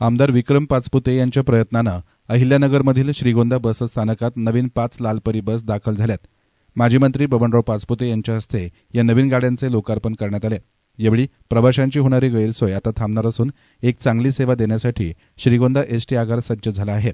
आमदार विक्रम पाचपुते यांच्या प्रयत्नानं अहिल्यानगरमधील श्रीगोंदा बस स्थानकात नवीन पाच लालपरी बस दाखल झाल्यात. माजी मंत्री बबनराव पाचपुते यांच्या हस्ते या नवीन गाड्यांचे लोकार्पण करण्यात आले. यावेळी प्रवाशांची होणारी गैरसोय आता थांबणार असून एक चांगली सेवा देण्यासाठी श्रीगोंदा एसटी आगार सज्ज झाला आहे.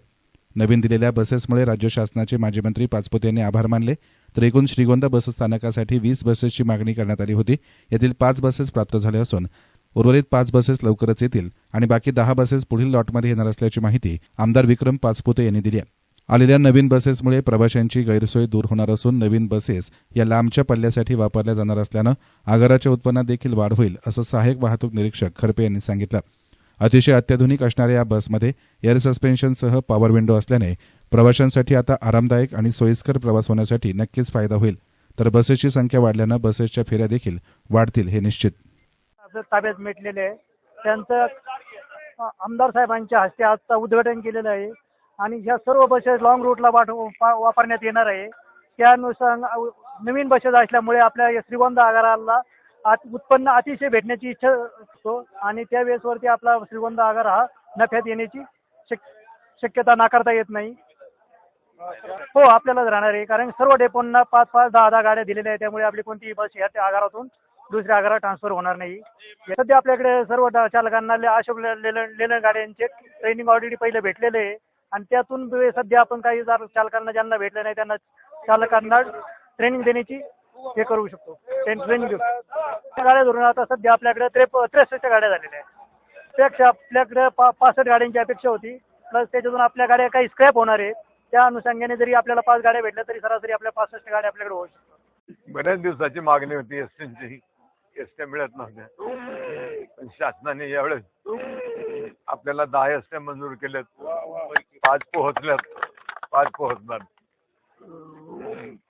नवीन दिलेल्या बसेसमुळे राज्य शासनाचे माजी मंत्री पाचपुते यांनी आभार मानले तर एकूण श्रीगोंदा बस स्थानकासाठी वीस बसेसची मागणी करण्यात आली होती. यातील पाच बसेस प्राप्त झाल्या असून उर्वरित पाच बसेस लवकरच येतील आणि बाकी दहा बसेस पुढील लॉटमध्ये येणार असल्याची माहिती आमदार विक्रम पाचपुते यांनी दिली आहे. आलेल्या नवीन बसेसमुळे प्रवाशांची गैरसोय दूर होणार असून नवीन बसेस या लांबच्या पल्ल्यासाठी वापरल्या जाणार असल्यानं आगाराच्या उत्पन्नात देखील वाढ होईल असं सहाय्यक वाहतूक निरीक्षक खरपे यांनी सांगितलं. अतिशय अत्याधुनिक असणाऱ्या या बसमध्ये एअर सस्पेन्शनसह पॉवर विंडो असल्याने प्रवाशांसाठी आता आरामदायक आणि सोयीस्कर प्रवास होण्यासाठी नक्कीच फायदा होईल. तर बसेसची संख्या वाढल्यानं बसेसच्या फेऱ्या देखील वाढतील हे निश्चित. आपल्या ताब्यात मिटलेले आहे. त्यांचं आमदार साहेबांच्या हस्ते आजचा उद्घाटन केलेलं आहे. आणि ह्या सर्व बसेस लॉंग रूटला वाट वापरण्यात येणार आहे. त्यानुसार नवीन बसेस असल्यामुळे आपल्या या श्रीगोंदा आगाराला उत्पन्न अतिशय भेटण्याची इच्छा असतो. आणि त्या वेळेसवरती आपला श्रीगोंदा आगार हा नफ्यात येण्याची शक शक्यता नाकारता येत नाही. हो आपल्यालाच राहणार आहे. कारण सर्व डेपोंना पाच पाच दहा दहा गाड्या दिलेल्या आहेत. त्यामुळे आपली कोणतीही बस ह्या त्या आगारातून दुसऱ्या आगारात ट्रान्सफर होणार नाही. सध्या आपल्याकडे सर्व चालकांना अशोक लेलन गाड्यांचे ट्रेनिंग ऑलरेडी पहिले भेटलेले आहे. आणि त्यातून सध्या आपण काही चालकांना ज्यांना भेटले नाही त्यांना चालकांना ट्रेनिंग देण्याची हे करू शकतो. ट्रेनिंग देऊ त्या गाड्या धरून आता सध्या आपल्याकडे त्रेप त्रेसष्ट गाड्या झालेल्या आहेत. त्यापेक्षा आपल्याकडे पा पासष्ट गाड्यांची अपेक्षा होती. प्लस त्याच्यातून आपल्या गाड्या काही स्क्रॅप होणार आहेत. त्या अनुषंगाने जरी आपल्याला पाच गाड्या भेटल्या तरी सरासरी आपल्या पासष्ट गाड्या आपल्याकडे होऊ शकतात. बऱ्याच दिवसाची मागणी होती एसटीची एसट्या मिळत नव्हत्या. पण शासनाने यावेळेस आपल्याला दहा एसट्या मंजूर केल्यात. पाच पोहोचल्यात. पाच पोहोचणार.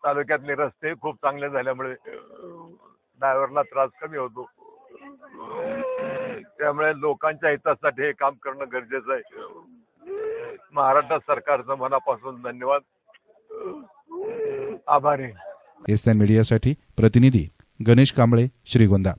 तालुक्यातले रस्ते खूप चांगले झाल्यामुळे ड्रायव्हरला त्रास कमी होतो. त्यामुळे लोकांच्या हितासाठी हे काम करणं गरजेचं आहे. महाराष्ट्र सरकारचं मनापासून धन्यवाद. आभारी. एस मीडियासाठी प्रतिनिधी गणेश कांबळे श्रीगोंदा.